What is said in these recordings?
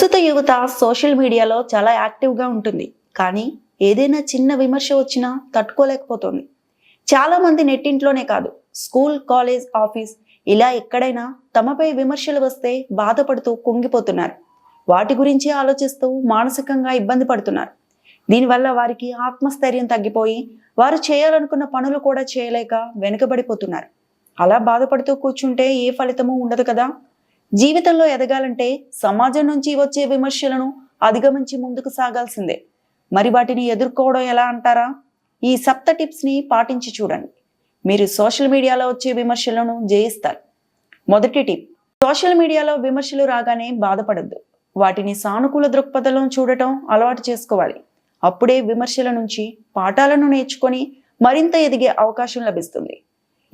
ప్రస్తుత యువత సోషల్ మీడియాలో చాలా యాక్టివ్గా ఉంటుంది. కానీ ఏదైనా చిన్న విమర్శ వచ్చినా తట్టుకోలేకపోతుంది. చాలామంది నెట్టింట్లోనే కాదు. స్కూల్ కాలేజ్ ఆఫీస్ ఇలా ఎక్కడైనా తమపై విమర్శలు వస్తే బాధపడుతూ కుంగిపోతున్నారు. వాటి గురించి ఆలోచిస్తూ మానసికంగా ఇబ్బంది పడుతున్నారు. దీనివల్ల వారికి ఆత్మస్థైర్యం తగ్గిపోయి వారు చేయాలనుకున్న పనులు కూడా చేయలేక వెనుకబడిపోతున్నారు. అలా బాధపడుతూ కూర్చుంటే ఏ ఫలితమూ ఉండదు కదా? జీవితంలో ఎదగాలంటే సమాజం నుంచి వచ్చే విమర్శలను అధిగమించి ముందుకు సాగాల్సిందే. మరి వాటిని ఎదుర్కోవడం ఎలా అంటారా? ఈ సప్త టిప్స్ని పాటించి చూడండి. మీరు సోషల్ మీడియాలో వచ్చే విమర్శలను జయిస్తారు. మొదటి టిప్ సోషల్ మీడియాలో విమర్శలు రాగానే బాధపడద్దు. వాటిని సానుకూల దృక్పథంలో చూడటం అలవాటు చేసుకోవాలి. అప్పుడే విమర్శల నుంచి పాఠాలను నేర్చుకొని మరింత ఎదిగే అవకాశం లభిస్తుంది.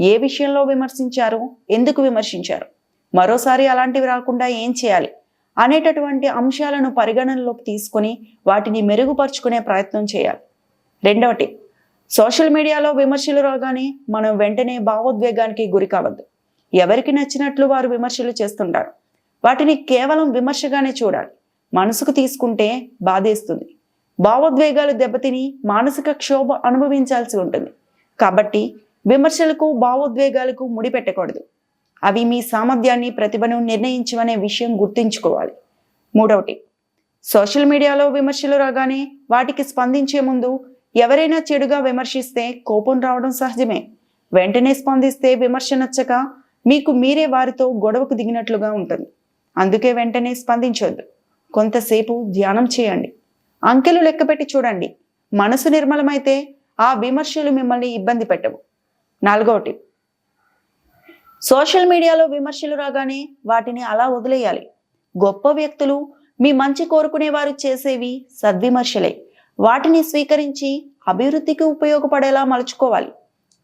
ఏ విషయంలో విమర్శించారు? ఎందుకు విమర్శించారు? మరోసారి అలాంటివి రాకుండా ఏం చేయాలి? అనేటటువంటి అంశాలను పరిగణనలోకి తీసుకొని వాటిని మెరుగుపరుచుకునే ప్రయత్నం చేయాలి. రెండవటి సోషల్ మీడియాలో విమర్శలు రాగానే మనం వెంటనే భావోద్వేగానికి గురి కావద్దు. ఎవరికి నచ్చినట్లు వారు విమర్శలు చేస్తుంటారు. వాటిని కేవలం విమర్శగానే చూడాలి. మనసుకు తీసుకుంటే బాధేస్తుంది. భావోద్వేగాలు దెబ్బతిని మానసిక క్షోభ అనుభవించాల్సి ఉంటుంది. కాబట్టి విమర్శలకు భావోద్వేగాలకు ముడిపెట్టకూడదు. అవి మీ సామర్థ్యాన్ని ప్రతిభను నిర్ణయించవనే విషయం గుర్తుంచుకోవాలి. మూడవటి సోషల్ మీడియాలో విమర్శలు రాగానే వాటికి స్పందించే ముందు ఎవరైనా చెడుగా విమర్శిస్తే కోపం రావడం సహజమే. వెంటనే స్పందిస్తే విమర్శ నచ్చక మీకు మీరే వారితో గొడవకు దిగినట్లుగా ఉంటుంది. అందుకే వెంటనే స్పందించొద్దు. కొంతసేపు ధ్యానం చేయండి. అంకెలు లెక్కపెట్టి చూడండి. మనసు నిర్మలమైతే ఆ విమర్శలు మిమ్మల్ని ఇబ్బంది పెట్టవు. నాలుగవ టిప్. సోషల్ మీడియాలో విమర్శలు రాగానే వాటిని అలా వదిలేయాలి. గొప్ప వ్యక్తులు మీ మంచి కోరుకునే వారు చేసేవి సద్విమర్శలే. వాటిని స్వీకరించి అభివృద్ధికి ఉపయోగపడేలా మలుచుకోవాలి.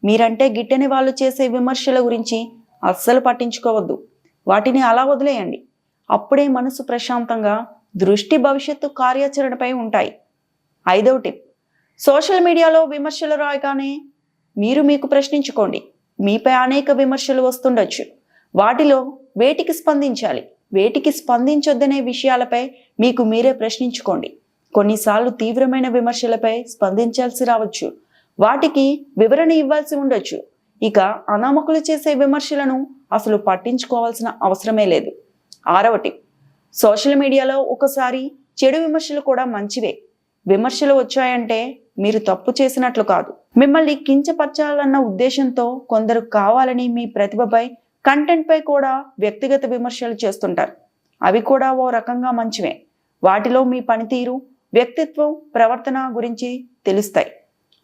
మీరంటే గిట్టని వాళ్ళు చేసే విమర్శల గురించి అస్సలు పట్టించుకోవద్దు. వాటిని అలా వదిలేయండి. అప్పుడే మనసు ప్రశాంతంగా దృష్టి భవిష్యత్తు కార్యాచరణపై ఉంటాయి. ఐదవ టిప్. సోషల్ మీడియాలో విమర్శలు రాగానే మీరు మీకు ప్రశ్నించుకోండి. మీపై అనేక విమర్శలు వస్తుండొచ్చు. వాటిలో వేటికి స్పందించాలి? వేటికి స్పందించొద్దనే విషయాలపై మీకు మీరే ప్రశ్నించుకోండి. కొన్నిసార్లు తీవ్రమైన విమర్శలపై స్పందించాల్సి రావచ్చు. వాటికి వివరణ ఇవ్వాల్సి ఉండొచ్చు. ఇక అనామకులు చేసే విమర్శలను అసలు పట్టించుకోవాల్సిన అవసరమే లేదు. ఆరవ టిప్. సోషల్ మీడియాలో ఒకసారి చెడు విమర్శలు కూడా మంచివే. విమర్శలు వచ్చాయంటే మీరు తప్పు చేసినట్లు కాదు. మిమ్మల్ని కించపరచాలన్న ఉద్దేశంతో కొందరు కావాలని మీ ప్రతిభపై కంటెంట్పై కూడా వ్యక్తిగత విమర్శలు చేస్తుంటారు. అవి కూడా ఓ రకంగా మంచివే. వాటిలో మీ పనితీరు వ్యక్తిత్వం ప్రవర్తన గురించి తెలుస్తాయి.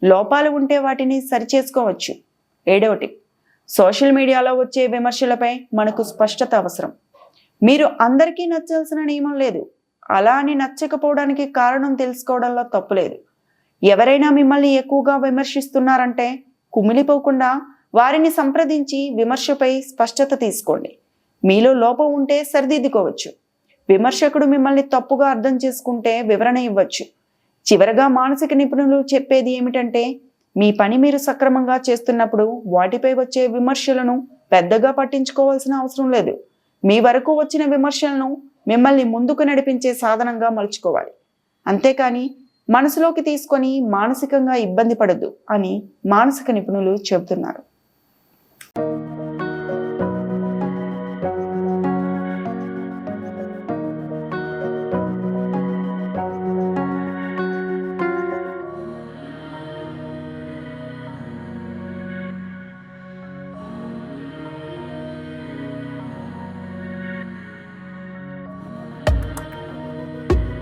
లోపాలు ఉంటే వాటిని సరిచేసుకోవచ్చు. ఏడవటి సోషల్ మీడియాలో వచ్చే విమర్శలపై మనకు స్పష్టత అవసరం. మీరు అందరికీ నచ్చాల్సిన నియమం లేదు. అలా అని నచ్చకపోవడానికి కారణం తెలుసుకోవడంలో తప్పులేదు ఎవరైనా మిమ్మల్ని ఎక్కువగా విమర్శిస్తున్నారంటే కుమిలిపోకుండా వారిని సంప్రదించి విమర్శపై స్పష్టత తీసుకోండి. మీలో లోపం ఉంటే సరిదిద్దుకోవచ్చు. విమర్శకుడు మిమ్మల్ని తప్పుగా అర్థం చేసుకుంటే వివరణ ఇవ్వచ్చు. చివరగా మానసిక నిపుణులు చెప్పేది ఏమిటంటే మీ పని మీరు సక్రమంగా చేస్తున్నప్పుడు వాటిపై వచ్చే విమర్శలను పెద్దగా పట్టించుకోవాల్సిన అవసరం లేదు. మీ వరకు వచ్చిన విమర్శలను మిమ్మల్ని ముందుకు నడిపించే సాధనంగా మలుచుకోవాలి. అంతేకాని మనసులోకి తీసుకొని మానసికంగా ఇబ్బంది పడద్దు అని మానసిక నిపుణులు చెబుతున్నారు.